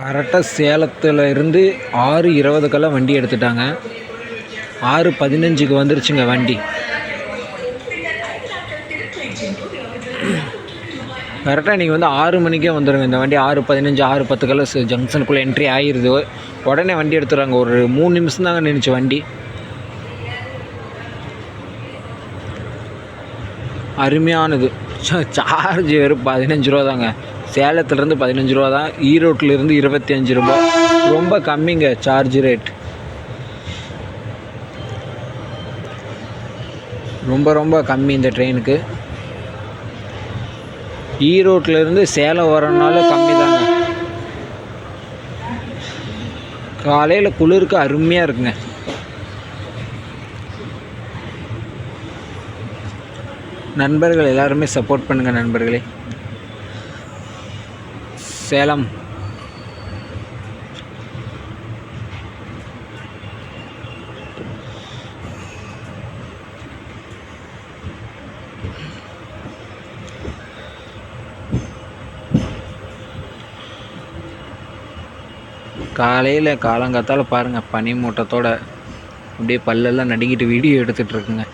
கரெக்டாக சேலத்தில் இருந்து ஆறு இருபதுக்கெல்லாம் வண்டி எடுத்துட்டாங்க. ஆறு பதினஞ்சுக்கு வந்துருச்சுங்க வண்டி. கரெக்டாக நீங்கள் வந்து ஆறு மணிக்கே வந்துடுங்க இந்த வண்டி ஆறு பதினஞ்சு ஆறு பத்துக்கெல்லாம் ஜங்ஷனுக்குள்ளே என்ட்ரி ஆகிருது உடனே வண்டி எடுத்துடுறாங்க. ஒரு மூணு நிமிஷம் தாங்க நின்றுச்சு வண்டி. அருமையானது. சார்ஜ் வெறும் பதினஞ்சு ரூபா தாங்க சேலத்துலேருந்து பதினஞ்சு ரூபா தான் ஈரோட்டிலேருந்து இருபத்தி அஞ்சு ரூபா. ரொம்ப கம்மிங்க சார்ஜ் ரேட் ரொம்ப ரொம்ப கம்மி இந்த ட்ரெயினுக்கு ஈரோட்டிலேருந்து சேலம் வரனால கம்மி தாங்க. காலையில் குளிருக்கு அருமையாக இருக்குங்க. நண்பர்கள் எல்லாருமே சப்போர்ட் பண்ணுங்கள் நண்பர்களே. சேலம். காலையில் காலங்காத்தால் பாருங்கள் பனி மூட்டத்தோட அப்படியே பல்லெல்லாம் நடுங்கிட்டு வீடியோ எடுத்துகிட்ருக்குங்க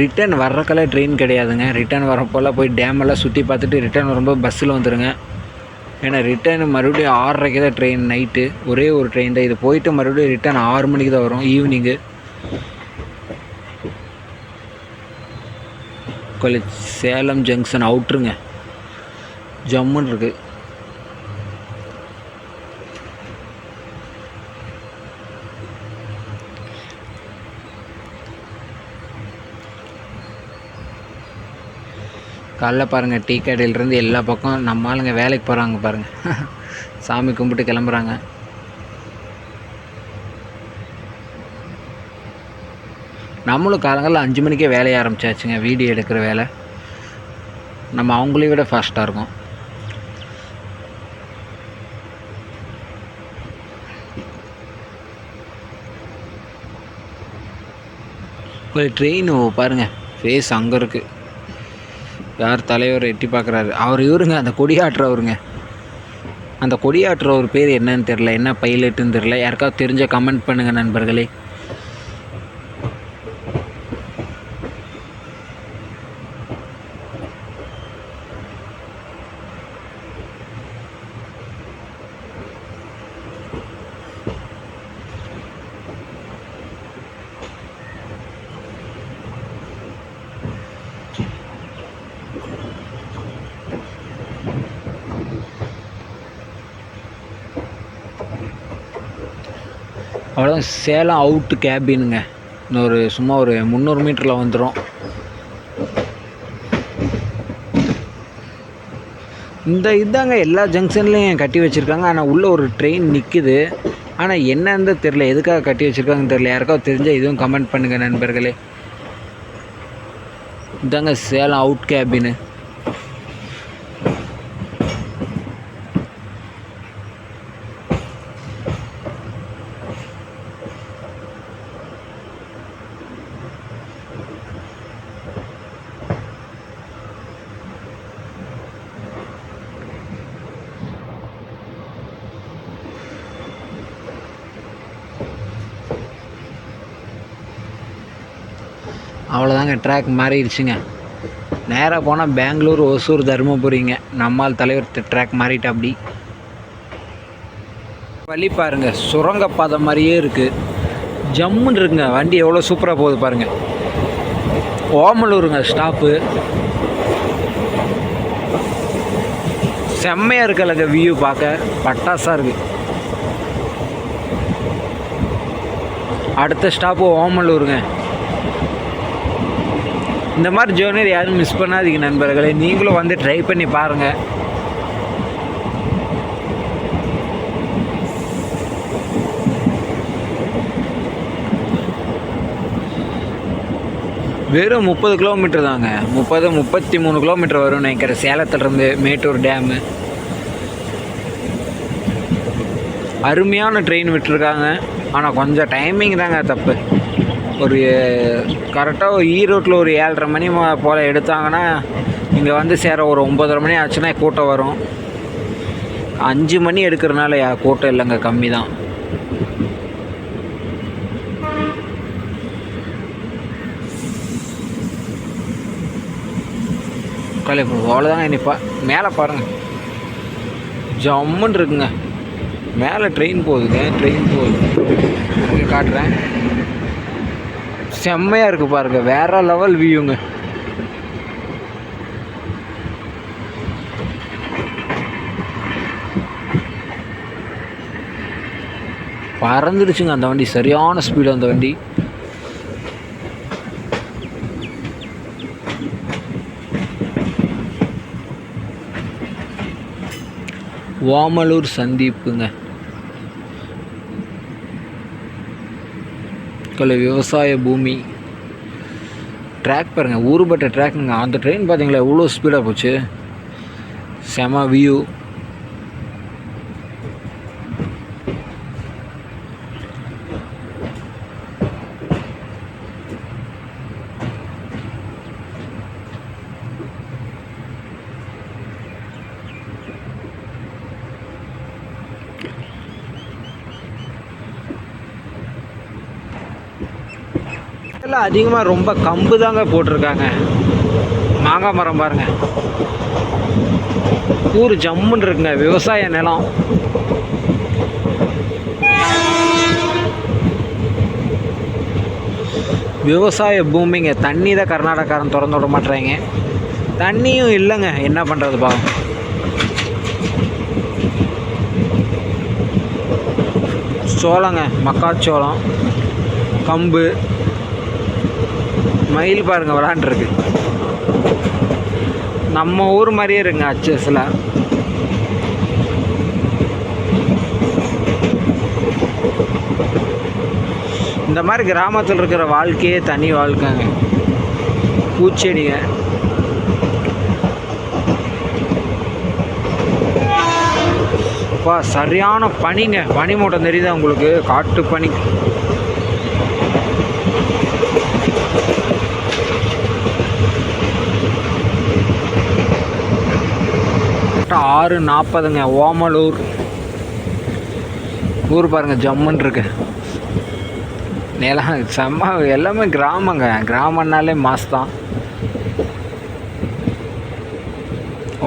ரிட்டர்ன் வர்றக்கெல்லாம் ட்ரெயின் கிடையாதுங்க. ரிட்டர்ன் வரப்போல்லாம் போய் டேமெல்லாம் சுற்றி பார்த்துட்டு ரிட்டர்ன் வரும்போது பஸ்ஸில் வந்துடுங்க ஏன்னா ரிட்டர்ன் மறுபடியும் ஆறரைக்கு தான் ட்ரெயின் நைட்டு ஒரே ஒரு ட்ரெயின் தான். இது போயிட்டு மறுபடியும் ரிட்டர்ன் ஆறு மணிக்கு தான் வரும் ஈவினிங்கு கொல்லி சேலம் ஜங்ஷன் அவுட்ருங்க ஜம்முன்னு இருக்குது காலைல பாருங்கள் டீ கடையிலேருந்து எல்லா பக்கம் நம்ம ஆளுங்க வேலைக்கு போகிறாங்க பாருங்கள் சாமி கும்பிட்டு கிளம்புறாங்க. நம்மளும் காலங்களில் அஞ்சு மணிக்கே வேலைய ஆரம்பிச்சாச்சுங்க வீடியோ எடுக்கிற வேலை. நம்ம அவங்களையும் விட ஃபாஸ்ட்டாக இருக்கும். ஒரு ட்ரெயின் பாருங்கள் ஃபேஸ் அங்கே இருக்குது யார் தலைவர் எட்டி பார்க்குறாரு? அவர் இவருங்க அந்த கொடியாட்டுறவருங்க அந்த கொடியாட்டுறவர் பேர் என்னன்னு தெரில என்ன பைலட்டுன்னு தெரில யாருக்காவது தெரிஞ்ச கமெண்ட் பண்ணுங்கள் நண்பர்களே. அவ்வளோதான் சேலம் அவுட்டு கேபினுங்க இன்னொரு சும்மா ஒரு முந்நூறு மீட்டரில் வந்துடும் இந்த இதாங்க எல்லா ஜங்ஷன்லேயும் கட்டி வச்சுருக்காங்க. ஆனால் உள்ளே ஒரு ட்ரெயின் நிற்குது ஆனால் என்னன்னு தெரில எதுக்காக கட்டி வச்சுருக்காங்கன்னு தெரில யாருக்காவது தெரிஞ்சால் இதுவும் கமெண்ட் பண்ணுங்கள் நண்பர்களே. இதாங்க சேலம் அவுட் கேபின்னு அவ்வளோதாங்க ட்ராக் மாறிடுச்சுங்க. நேராக போனால் பெங்களூர் ஒசூர் தருமபுரிங்க. நம்மால் தலைவர் ட்ராக் மாறிட்டா அப்படி. வழி பாருங்க சுரங்கப்பாதை மாதிரியே இருக்குது ஜம்முன்னு இருக்குங்க வண்டி எவ்வளோ சூப்பராக போகுது பாருங்க. ஓமலூருங்க ஸ்டாப்பு செம்மையாக இருக்கலங்க வியூ பார்க்க. பட்டாசாக இருக்குது அடுத்த ஸ்டாப்பு ஓமலூருங்க. இந்த மாதிரி ஜேர்னி யாரும் மிஸ் பண்ணாதீங்க நண்பர்களே. நீங்களும் வந்து ட்ரை பண்ணி பாருங்கள் வெறும் முப்பது கிலோமீட்டர் தாங்க. முப்பது முப்பத்தி மூணு கிலோமீட்டர் வரும்னு நினைக்கிறேன். சேலத்துலேருந்து மேட்டூர் டேமு அருமையான ட்ரெயின் விட்டுருக்காங்க. ஆனால் கொஞ்சம் டைமிங் தாங்க தப்பு. ஒரு கரெக்டாக ஒரு ஈரோட்டில் ஒரு ஏழரை மணி போல் எடுத்தாங்கன்னா இங்கே வந்து சேர ஒரு ஒம்பதரை மணி ஆச்சுன்னா கூட்டம் வரும். அஞ்சு மணி எடுக்கிறனால யா- கூட்டம் இல்லைங்க கம்மி தான். இப்போ அவ்வளோதாங்க நிற்பா மேலே பாருங்கள் ஜம்முன்னு இருக்குங்க. மேலே ட்ரெயின் போகுதுங்க ட்ரெயின் போகுது. காட்டுறேன். செம்மையாக இருக்குது பாருங்க வேற லெவல் வியூங்க பறந்துடுச்சுங்க அந்த வண்டி சரியான ஸ்பீடு அந்த வண்டி. ஓமலூர் சந்திப்புங்க. கல விவசாய பூமி. ட்ராக் பாருங்கள் ஊர்பட்ட ட்ராக்குங்க அந்த ட்ரெயின் பார்த்தீங்களா எவ்வளோ ஸ்பீடாக போச்சு? செம வியூ எல்லாம் அதிகமாக ரொம்ப கம்பு தாங்க போட்டிருக்காங்க. மாங்காய் மரம் பாருங்க. ஊர் ஜம்முன்னு இருக்குங்க விவசாய நிலம். விவசாய பூமிங்க தண்ணி தான் கர்நாடகாரன் திறந்து விட மாட்டேறாங்க. தண்ணியும் இல்லைங்க என்ன பண்ணுறது பாவம். சோளங்க மக்காச்சோளம் கம்பு மயில் பாருங்க விளாண்டுருக்கு. நம்ம ஊர் மாதிரியே இருங்க அச்சஸில். இந்த மாதிரி கிராமத்தில் இருக்கிற வாழ்க்கையே தனி வாழ்க்கைங்க. பூச்செடிங்க. அப்பா சரியான பனிங்க. பனி மூட்டம் தெரியுதா உங்களுக்கு? காட்டு பனி. ஆறு நாற்பதுங்க ஓமலூர். ஊர் பாருங்க ஜம்முன்னு இருக்கு. நிலம் செம்ம எல்லாமே கிராமங்க. கிராமம்னாலே மாஸ் தான்.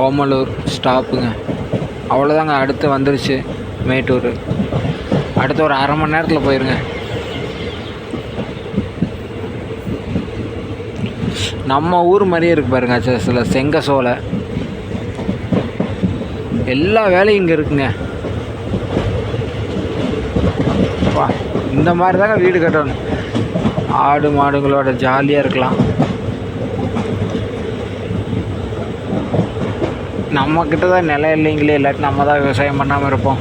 ஓமலூர் ஸ்டாப்புங்க. அவ்வளோதாங்க அடுத்து வந்துருச்சு மேட்டூர். அடுத்து ஒரு அரை மணி நேரத்தில் போயிருங்க. நம்ம ஊர் மாதிரியே இருக்கு பாருங்க சில செங்க சோலை எல்லா வேலையும் இங்கே இருக்குங்க. வா இந்த மாதிரி தாங்க வீடு கட்டணும். ஆடு மாடுங்களோட ஜாலியாக இருக்கலாம். நம்ம தான் நிலம் இல்லைங்களே இல்லாட்டி நம்ம தான் விவசாயம் பண்ணாமல் இருப்போம்.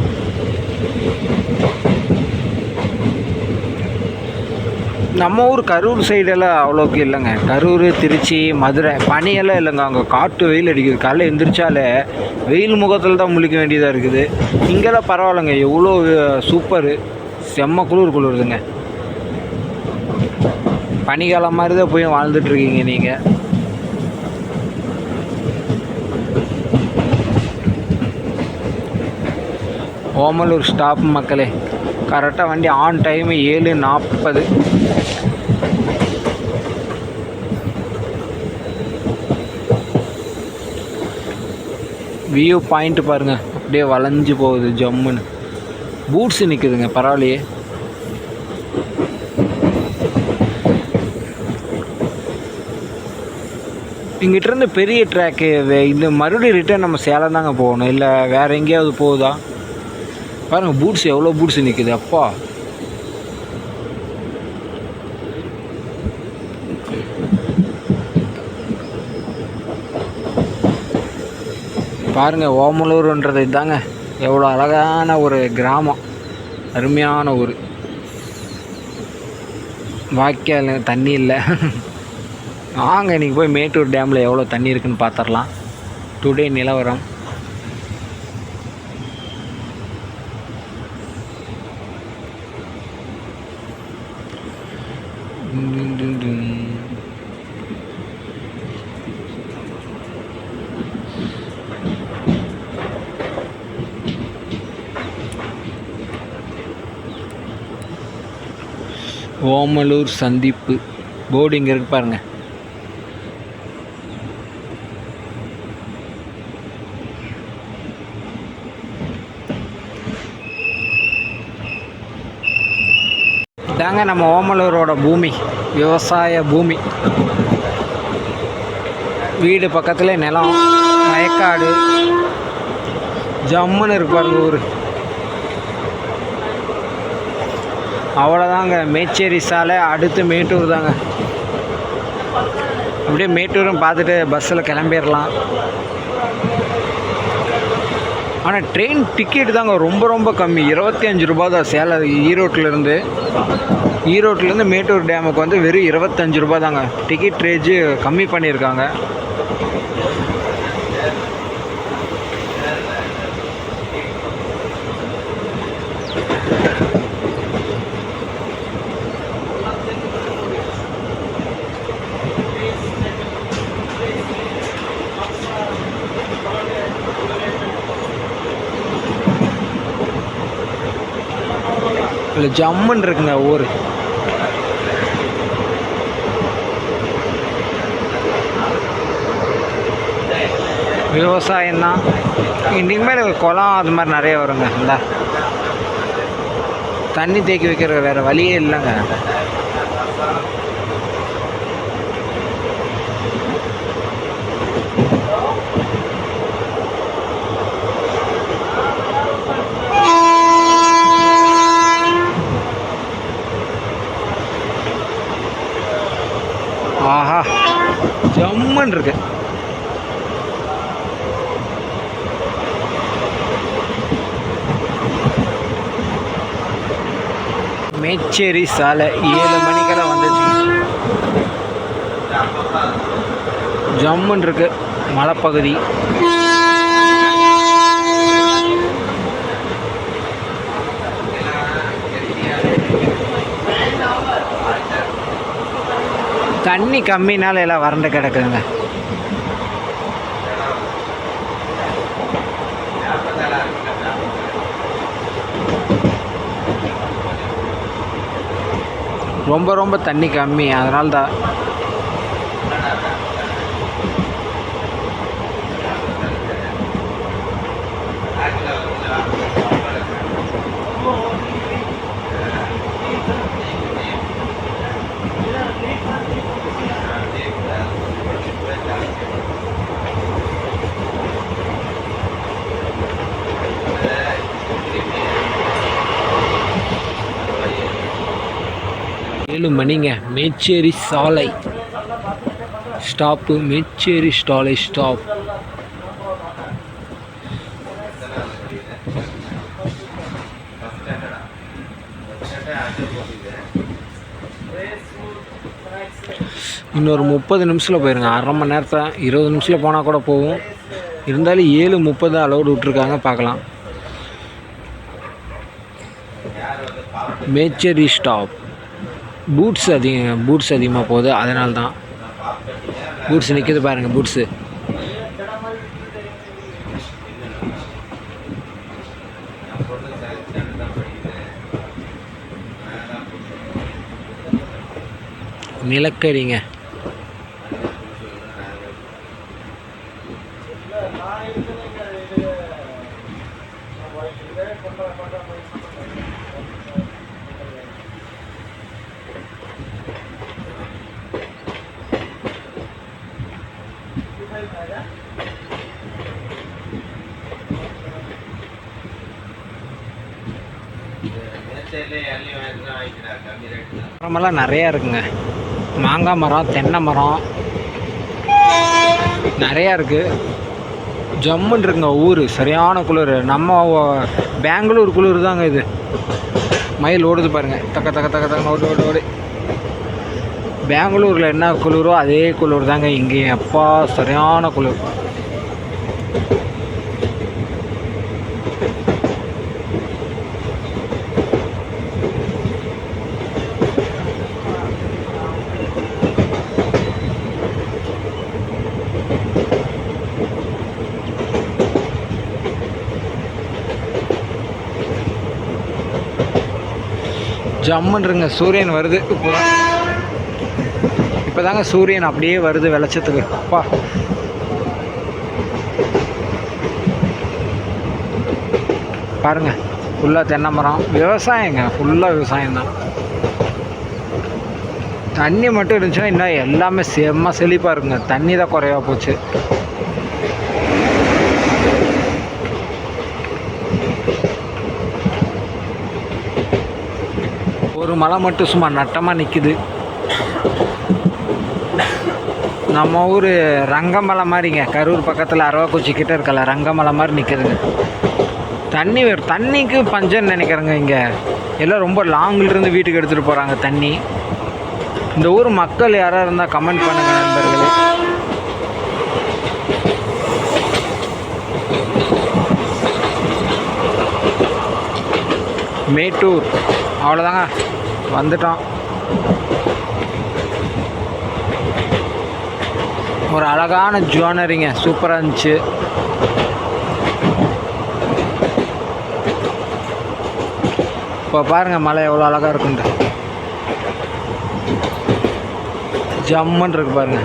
நம்ம ஊர் கரூர் சைடெல்லாம் அவ்வளோக்கு இல்லைங்க. கரூர் திருச்சி மதுரை பனியெல்லாம் இல்லைங்க. அங்கே காட்டு வெயில் அடிக்குது. காலைல எந்திரிச்சாலே வெயில் முகத்தில் தான் முழிக்க வேண்டியதாக இருக்குது. இங்கெல்லாம் பரவாயில்லைங்க. எவ்வளோ சூப்பரு. செம்ம குளிர் குளிருதுங்க. பனிக்காலம் மாதிரி தான் போய் வாழ்ந்துட்டுருக்கீங்க நீங்கள் ஓமலூர் ஸ்டாப் மக்களே. கரெக்டாக வண்டி ஆன் டைம் ஏழு நாற்பது வியூ பாயிண்ட் பாருங்கள் அப்படியே வளைஞ்சு போகுது ஜம்முன்னு. பூட்ஸ் நிற்குதுங்க பரவாயில்லையே. இங்கிட்டிருந்து பெரிய ட்ராக்கு இந்த மறுபடியும் ரிட்டர்ன் நம்ம சேலம் தாங்க போகணும். இல்லை வேறு எங்கேயாவது போகுதா? பாருங்க பூட்ஸ் எவ்வளோ பூட்ஸ் நிற்குது அப்பா. பாருங்க ஓமலூருன்றது இதாங்க. எவ்வளோ அழகான ஒரு கிராமம். அருமையான ஊர். வாய்க்கால் தண்ணி இல்லை. வாங்க இன்றைக்கி போய் மேட்டூர் டேமில் எவ்வளோ தண்ணி இருக்குன்னு பார்த்துடலாம் டுடே நிலவரம். ஓமலூர் சந்திப்பு. போர்டு இங்கே இருக்கு பாருங்க. தாங்க நம்ம ஓமலூரோட பூமி விவசாய பூமி. வீடு பக்கத்தில் நிலம் மயக்காடு ஜம்முன்னு இருக்கு பாருங்க ஊர். அவ்வளோதாங்க மேச்சேரி சாலை அடுத்து மேட்டூர் தாங்க. அப்படியே மேட்டூரும் பார்த்துட்டு பஸ்ஸில் கிளம்பிடலாம். ஆனால் ட்ரெயின் டிக்கெட் தாங்க ரொம்ப ரொம்ப கம்மி. இருபத்தி அஞ்சு ரூபா தான் சேலம் ஈரோட்டிலேருந்து. ஈரோட்டிலேருந்து மேட்டூர் டேமுக்கு வந்து வெறும் இருபத்தஞ்சு ரூபா தாங்க. டிக்கெட் ரேஜு கம்மி பண்ணியிருக்காங்க. இல்லை ஜம்முன்னு இருக்குங்க ஊர். விவசாயம் தான். இனிமேல் குளம் அது மாதிரி நிறைய வருங்க. இந்த. தண்ணி தேக்கி வைக்கிற வேறு வழியே இல்லைங்க ஆஹா ஜம்முன்னு இருக்கு மேச்சேரி சாலை ஏழு மணிக்கெல்லாம் வந்துச்சு. ஜம்முன்னு இருக்கு மலைப்பகுதி. தண்ணி கம்மினால எல்லாம் வறண்டு கிடக்குதுங்க. ரொம்ப ரொம்ப தண்ணி கம்மி. அதனால தான் ஏழு மணிங்க. மேச்சேரி சாலை. ஸ்டாப்பு மேச்சேரி சாலை ஸ்டாப் இன்னொரு முப்பது நிமிஷத்தில் போயிருங்க. அரை மணி நேரத்தில் இருபது நிமிஷத்தில் போனால் கூட போகும். இருந்தாலும் ஏழு முப்பது அலோடு விட்ருக்காங்க பார்க்கலாம். மேச்சேரி ஸ்டாப் பூட்ஸ் அதிகம் பூட்ஸ் அதிகமாக போகுது. அதனால தான் பூட்ஸ் நிற்கிது பாருங்கள் பூட்ஸு நிலக்கரிங்க. மரமெல்லாம் நிறையா இருக்குங்க. மாங்காய் மரம் தென்னை மரம் நிறையா இருக்குது ஜம்முன்னு இருக்குங்க ஊர் சரியான குளிர். நம்ம பெங்களூர் குளிர் தாங்க இது. மயில் ஓடுது பாருங்க. தக்க தக்க தக்க தக்க ஓடு ஓடு ஓடு. பெங்களூரில் என்ன குளிரோ அதே குளிர் தாங்க. இங்கேயும் எப்பா சரியான குளிர். ஜம்முன்றங்க சூரியன் வருது. இப்போ இப்போதாங்க சூரியன் அப்படியே வருது வெளிச்சத்துக்கு. அப்பா. பாருங்க ஃபுல்லாக தென்னை மரம். விவசாயங்க ஃபுல்லாக விவசாயம் தான். தண்ணி மட்டும் இருந்துச்சுன்னா இன்னும் எல்லாமே செம்ம செழிப்பாக இருக்குங்க. தண்ணி தான் குறைவா போச்சு. ஒரு மலை மட்டும் சும்மா நட்டமாக நிற்குது நம்ம ஊர் ரங்கமலை மாதிரிங்க. கரூர் பக்கத்தில் அரவாக்குச்சி கிட்டே இருக்கல ரங்கமலை மாதிரி நிற்குதுங்க தண்ணி வேறு தண்ணிக்கு பஞ்சம்னு நினைக்கிறேங்க இங்கே. எல்லாம் ரொம்ப லாங்கில் இருந்து வீட்டுக்கு எடுத்துகிட்டு போகிறாங்க தண்ணி. இந்த ஊர் மக்கள் யாராக இருந்தால் கமெண்ட் பண்ணுங்கள் நண்பர்களே. மேட்டூர். அவ்வளோதாங்க வந்துட்டான். ஒரு அழகான ஜுவனரிங்க சூப்பராக இருந்துச்சு. இப்போ பாருங்கள் மலை எவ்வளோ அழகாக இருக்குன்ட்டு. ஜம்முன்னு இருக்கு பாருங்க.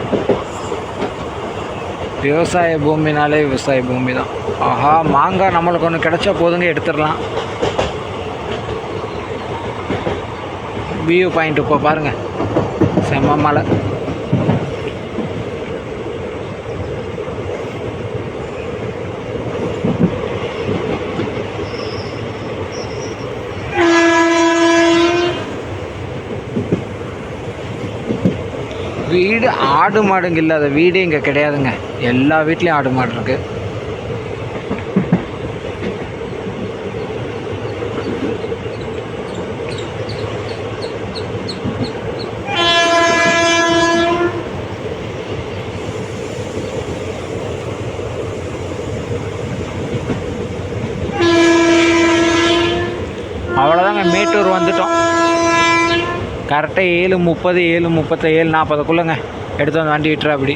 விவசாய பூமினாலே விவசாய பூமி தான் ஆஹா மாங்காய் நம்மளுக்கு ஒன்று கிடைச்சா போதுங்க எடுத்துடலாம். வியூ பாயிண்ட் இப்போ பாருங்கள் செம்ம மலை வீடு ஆடு மாடுங்க இல்லாத வீடே இங்கே கிடையாதுங்க. எல்லா வீட்லேயும் ஆடு மாடு இருக்குது அவ்வளோதாங்க மேட்டூர் வந்துட்டோம். கரெக்டாக ஏழு முப்பது ஏழு முப்பத்து ஏழு நாற்பதுக்குள்ளங்க எடுத்து வந்து வண்டி விட்டுற அப்படி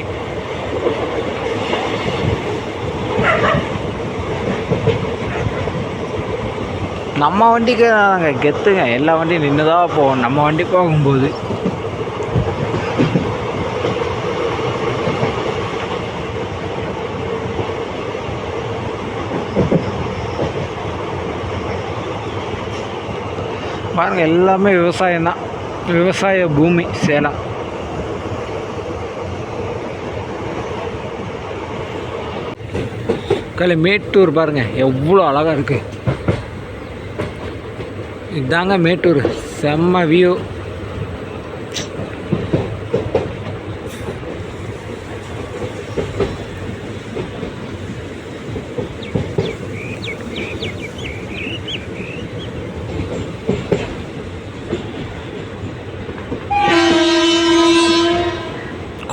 நம்ம வண்டிக்கு தாங்க கெத்துங்க. எல்லா வண்டியும் நின்று தான் நம்ம வண்டி போகும்போது. பாருங்க எல்லாமே விவசாயம் தான் விவசாய பூமி சேலம். கையில் மேட்டூர் பாருங்க எவ்வளோ அழகாக இருக்குது இதாங்க மேட்டூர். செம்ம வியூ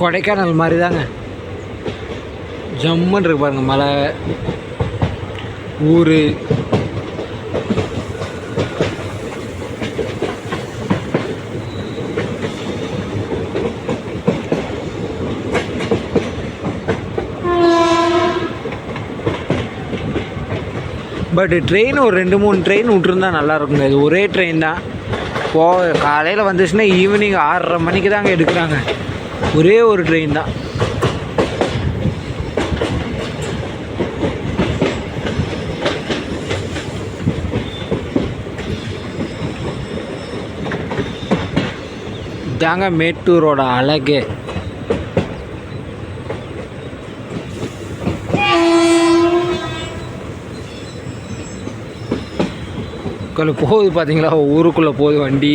கொடைக்கானல் மாதிரி தாங்க ஜம்முன்னு இருக்கு பாருங்க மலை. ஊர். பட் ட்ரெயின் ஒரு ரெண்டு மூணு ட்ரெயின் விட்ருந்தா நல்லா இருக்குங்க இது ஒரே ட்ரெயின் தான். போ காலையில் வந்துச்சுன்னா ஈவினிங் ஆறரை மணிக்கு தாங்க எடுக்கிறாங்க. ஒரே ஒரு ட்ரெயின் தான். இதாங்க மேட்டூரோட அழகே. கொஞ்சம் போகுது பார்த்தீங்களா ஊருக்குள்ளே போகுது வண்டி.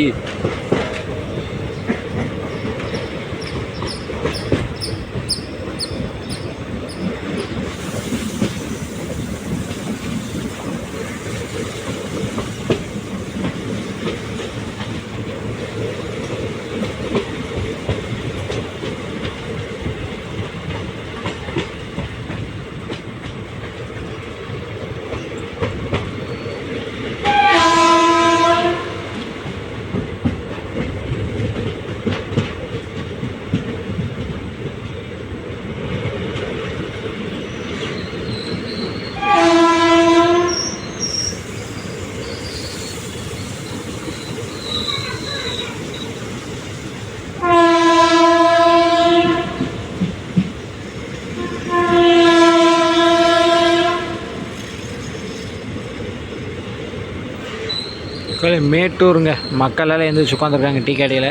மக்கள் மேட்டூருங்க. மக்களால் எழுந்திரிச்சு உட்காந்துருக்காங்க டீ கடையில்.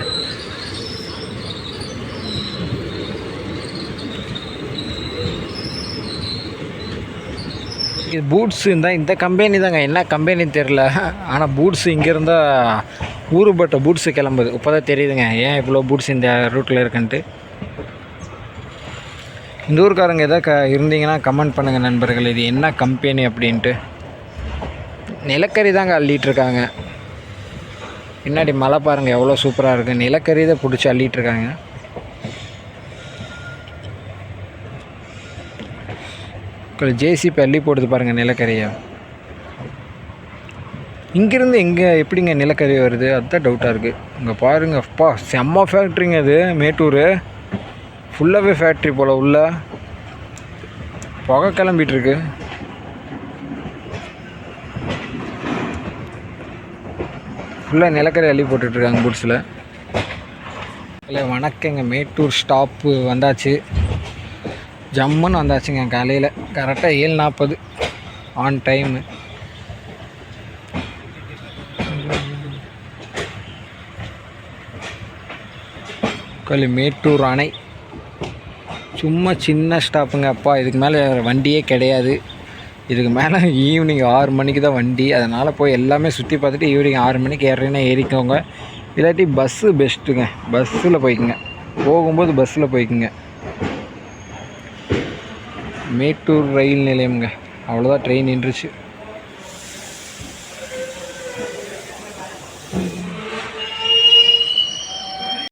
இது பூட்ஸ் இருந்தால் இந்த கம்பெனி தாங்க. என்ன கம்பெனின்னு தெரில ஆனால் பூட்ஸ் இங்கே இருந்தால் பூட்ஸு கிளம்புது. இப்போ தான் தெரியுதுங்க ஏன் இவ்வளோ பூட்ஸ் இந்த ரூட்டில் இருக்குன்ட்டு. இந்த ஊருக்காரங்க எதாவது க இருந்தீங்கன்னா கமெண்ட் பண்ணுங்கள் நண்பர்கள். இது என்ன கம்பெனி அப்படின்ட்டு. நிலக்கரி தாங்க அள்ளிகிட்ருக்காங்க இருக்காங்க. பின்னாடி மலை பாருங்கள் எவ்வளோ சூப்பராக இருக்குது நிலக்கரி தான் பிடிச்சி அள்ளிட்டு இருக்காங்க. ஜேசிபி அள்ளி போடுது பாருங்கள் நிலக்கரியை. இங்கேருந்து எங்கே எப்படிங்க நிலக்கரி வருது? அதுதான் டவுட்டாக இருக்குது இங்கே பாருங்க அப்பா செம்ம ஃபேக்ட்ரிங்க அது மேட்டூர். ஃபுல்லாகவே ஃபேக்ட்ரி போல் உள்ள. புகை கிளம்பிகிட்ருக்கு ஃபுல்லாக நிலக்கரி அள்ளி போட்டுட்ருக்காங்க பூட்ஸில் இல்லை வணக்கங்க. மேட்டூர் ஸ்டாப்பு வந்தாச்சு. ஜம்முன்னு வந்தாச்சுங்க காலையில். கரெக்டாக ஏழு நாற்பது ஆன் டைமு கோயில் மேட்டூர் அணை. சும்மா சின்ன ஸ்டாப்புங்க அப்பா இதுக்கு மேலே வண்டியே கிடையாது. இதுக்கு மேலே ஈவினிங் ஆறு மணிக்கு தான் வண்டி. அதனால் போய் எல்லாமே சுற்றி பார்த்துட்டு ஈவினிங் ஆறு மணிக்கு ஏறுறீங்கன்னா ஏறிக்கோங்க. இல்லாட்டி பஸ்ஸு பெஸ்ட்டுங்க பஸ்ஸில் போய்க்குங்க. போகும்போது பஸ்ஸில் போய்க்குங்க. மேட்டூர் ரயில் நிலையம்ங்க. அவ்வளோதான் ட்ரெயின் நின்றுச்சு.